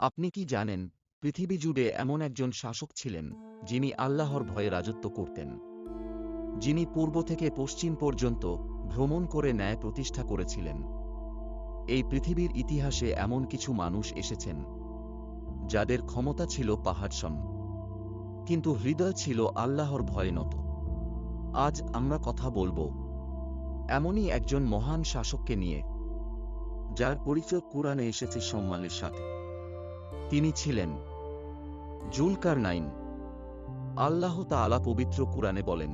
আপনি কি জানেন, পৃথিবী জুড়ে এমন একজন শাসক ছিলেন, যিনি আল্লাহর ভয়ে রাজত্ব করতেন। যিনি পূর্ব থেকে পশ্চিম পর্যন্ত ভ্রমণ করে ন্যায় প্রতিষ্ঠা করেছিলেন। এই পৃথিবীর ইতিহাসে এমন কিছু মানুষ এসেছেন, যাদের ক্ষমতা ছিল পাহাড়সম, কিন্তু হৃদয় ছিল আল্লাহর ভয়ে নত। আজ আমরা কথা বলব, এমনই একজন মহান শাসককে নিয়ে, যার পরিচয় কোরআনে এসেছে সম্মানের সাথে। তিনি ছিলেন। জুলকার নাইন আল্লাহ তাআলা পবিত্র কুরআনে বলেন,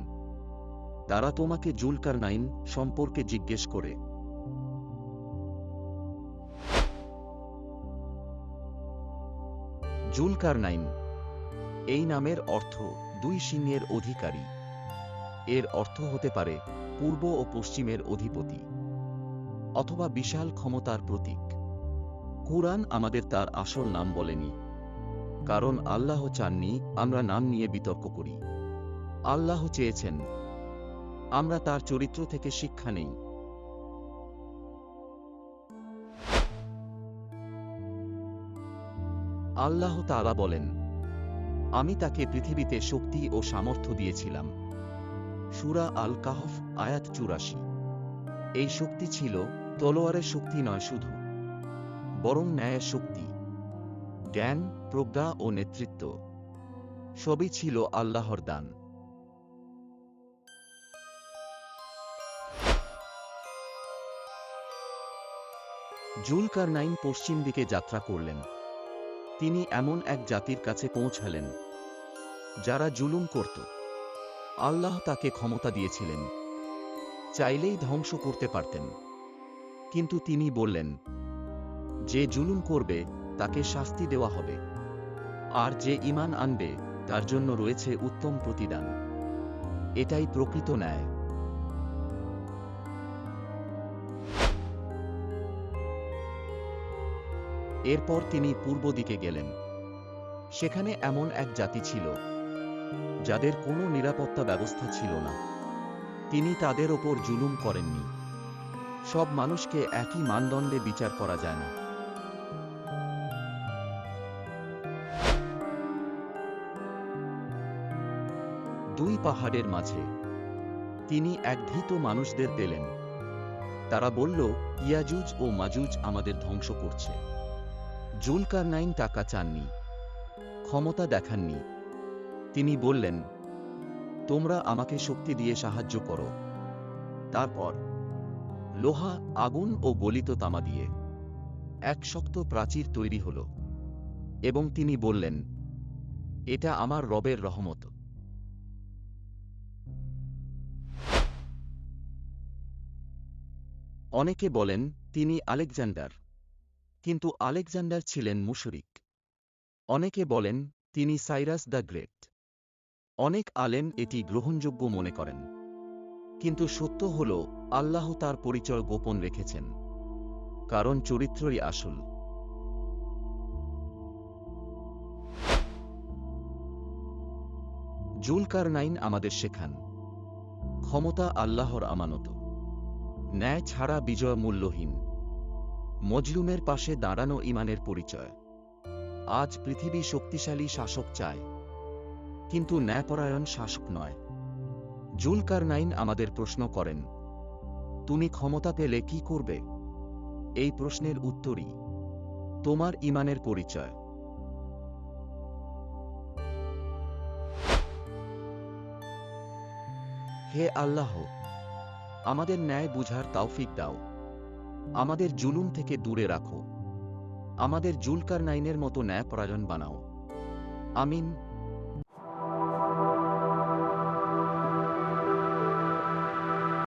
তারা তোমাকে জুলকার নাইন সম্পর্কে জিজ্ঞেস করে। জুলকার নাইন এই নামের অর্থ দুই সিংহের অধিকারী। এর অর্থ হতে পারে পূর্ব ও পশ্চিমের অধিপতি অথবা বিশাল ক্ষমতার প্রতীক। কুরআন আমাদের তার আসল নাম বলেনি। কারণ আল্লাহ চাননি আমরা নাম নিয়ে বিতর্ক করি। আল্লাহ চেয়েছেন, আমরা তার চরিত্র থেকে শিক্ষা নেই। আল্লাহ তাআলা বলেন, আমি তাকে পৃথিবীতে শক্তি ও সামর্থ্য দিয়েছিলাম। সুরা আল কাহফ আয়াত চুরাশি। এই শক্তি ছিল তলোয়ারের শক্তি নয় শুধু। বরং ন্যায়ের শক্তি জ্ঞান, প্রজ্ঞা ও নেতৃত্ব সবই ছিল আল্লাহর দান। জুলকার নাইন পশ্চিম দিকে যাত্রা করলেন। তিনি এমন এক জাতির কাছে পৌঁছালেন, যারা জুলুম করত। আল্লাহ তাকে ক্ষমতা দিয়েছিলেন। চাইলেই ধ্বংস করতে পারতেন। কিন্তু তিনি বললেন যে জুলুম করবে, তাকে শাস্তি দেওয়া হবে। আর যে ইমান আনবে, তার জন্য রয়েছে উত্তম প্রতিদান। এটাই প্রকৃত ন্যায়। এরপর তিনি পূর্ব দিকে গেলেন। সেখানে এমন এক জাতি ছিল, যাদের কোনো নিরাপত্তা ব্যবস্থা ছিল না। তিনি তাদের ওপর জুলুম করেননি। সব মানুষকে একই মানদণ্ডে বিচার করা যায় না। পাহাড়ের মাঝে। তিনি এক ভীত মানুষদের পেলেন। তারা বলল, ইয়াজুজ ও মাজুজ আমাদের ধ্বংস করছে। জুলকার নাইন টাকা চাননি, ক্ষমতা দেখাননি। তিনি বললেন, তোমরা আমাকে শক্তি দিয়ে সাহায্য করো। তারপর লোহা, আগুন ও গলিত তামা দিয়ে এক শক্ত প্রাচীর তৈরি হল এবং তিনি বললেন, এটা আমার রবের রহমত। অনেকে বলেন, তিনি আলেকজান্ডার। কিন্তু আলেকজান্ডার ছিলেন মুশরিক। অনেকে বলেন, তিনি সাইরাস দ্য গ্রেট। অনেক আলেম এটি গ্রহণযোগ্য মনে করেন। কিন্তু সত্য হল, আল্লাহ তার পরিচয় গোপন রেখেছেন। কারণ চরিত্রই আসল। জুলকার নাইন আমাদের শেখান, ক্ষমতা আল্লাহর আমানত। ন্যায় ছাড়া বিজয় মূল্যহীন। মজলুমের পাশে দাঁড়ানো ইমানের পরিচয়। আজ পৃথিবী শক্তিশালী শাসক চায়। কিন্তু ন্যায়পরায়ণ শাসক নয়। জুলকার নাইন আমাদের প্রশ্ন করেন, তুমি ক্ষমতা পেলে কি করবে? এই প্রশ্নের উত্তরই, তোমার ইমানের পরিচয়। হে আল্লাহ আমাদের ন্যায় বুঝার তাওফিক দাও। আমাদের জুলুম থেকে দূরে রাখো। আমাদের জুলকার নাইনের মতো ন্যায় পরাজন বানাও। আমিন।